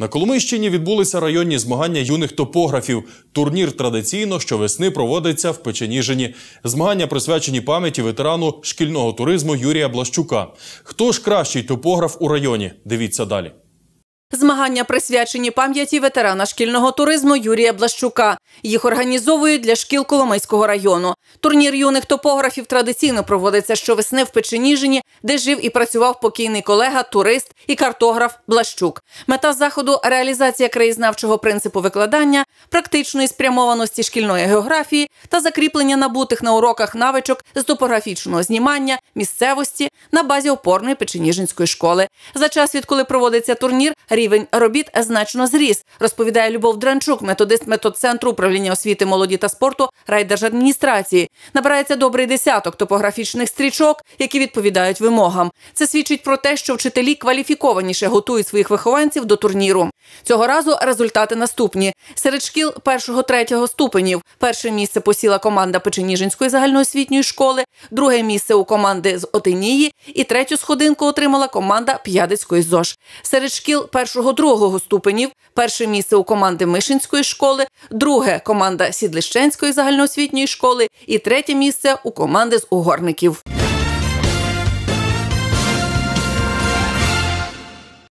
На Коломийщині відбулися районні змагання юних топографів. Турнір традиційно щовесни проводиться в Печеніжині. Змагання присвячені пам'яті ветерану шкільного туризму Юрія Блащука. Хто ж кращий топограф у районі? Дивіться далі. Змагання присвячені пам'яті ветерана шкільного туризму Юрія Блащука. Їх організовують для шкіл Коломийського району. Турнір юних топографів традиційно проводиться щовесни в Печеніжині, де жив і працював покійний колега, турист і картограф Блащук. Мета заходу реалізація краєзнавчого принципу викладання, практичної спрямованості шкільної географії та закріплення набутих на уроках навичок з топографічного знімання місцевості на базі опорної Печеніжинської школи. За час, відколи проводиться турнір, рівень робіт значно зріс, розповідає Любов Дранчук, методист методцентру управління освіти, молоді та спорту райдержадміністрації. Набирається добрий десяток топографічних стрічок, які відповідають вимогам. Це свідчить про те, що вчителі кваліфікованіше готують своїх вихованців до турніру. Цього разу результати наступні: серед шкіл першого-третього ступенів. Перше місце посіла команда Печеніжинської загальноосвітньої школи, друге місце у команди з Отинії і третю сходинку отримала команда П'ядицької ЗОЖ. Серед шкіл першого-другого ступенів перше місце у команди Мишинської школи, друге команда Сідлищенської загальноосвітньої школи і третє місце у команди з угорників.